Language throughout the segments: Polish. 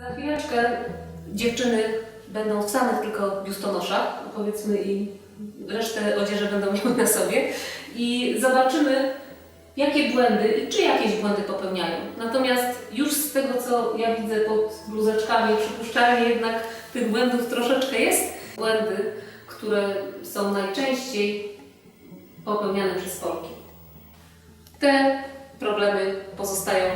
Za chwileczkę dziewczyny będą w samych tylko biustonoszach, powiedzmy i resztę odzieży będą miały na sobie i zobaczymy, jakie błędy i czy jakieś błędy popełniają. Natomiast już z tego, co ja widzę pod bluzeczkami, przypuszczalnie jednak tych błędów troszeczkę jest. Błędy, które są najczęściej popełniane przez Polki. Te problemy pozostają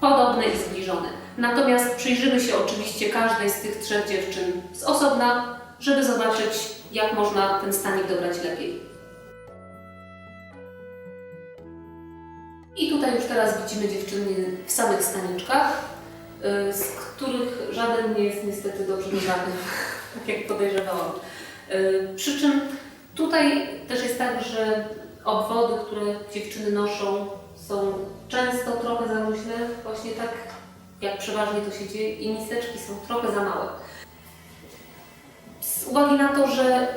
podobne i zbliżone. Natomiast przyjrzymy się oczywiście każdej z tych trzech dziewczyn z osobna, żeby zobaczyć, jak można ten stanik dobrać lepiej. I tutaj już teraz widzimy dziewczyny w samych staniczkach, y, z których żaden nie jest niestety dobrze dobrany, tak jak podejrzewałam. Y, Przy czym tutaj też jest tak, że obwody, które dziewczyny noszą, są często trochę za luźne, właśnie tak jak przeważnie to się dzieje, i miseczki są trochę za małe. Z uwagi na to, że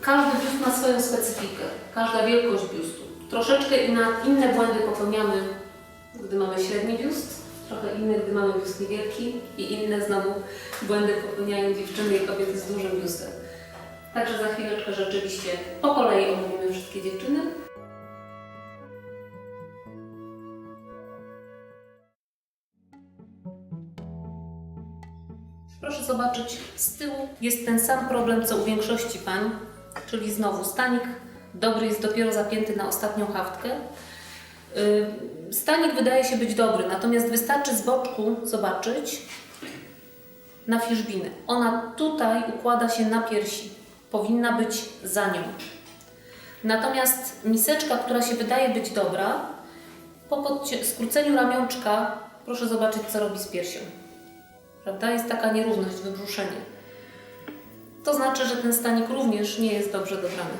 każdy biust ma swoją specyfikę, każda wielkość biustu. Troszeczkę inne błędy popełniamy, gdy mamy średni biust, trochę inne, gdy mamy biust niewielki i inne znowu błędy popełniają dziewczyny i kobiety z dużym biustem. Także za chwileczkę rzeczywiście po kolei omówimy wszystkie dziewczyny. Proszę zobaczyć, z tyłu jest ten sam problem, co u większości pań, czyli znowu stanik dobry jest dopiero zapięty na ostatnią haftkę. Yy, Stanik wydaje się być dobry, natomiast wystarczy z boczku zobaczyć na fiszbinę. Ona tutaj układa się na piersi, powinna być za nią. Natomiast miseczka, która się wydaje być dobra, po skróceniu ramionczka, proszę zobaczyć, co robi z piersią. Prawda? Jest taka nierówność, wybrzuszenie. To znaczy, że ten stanik również nie jest dobrze dobrany.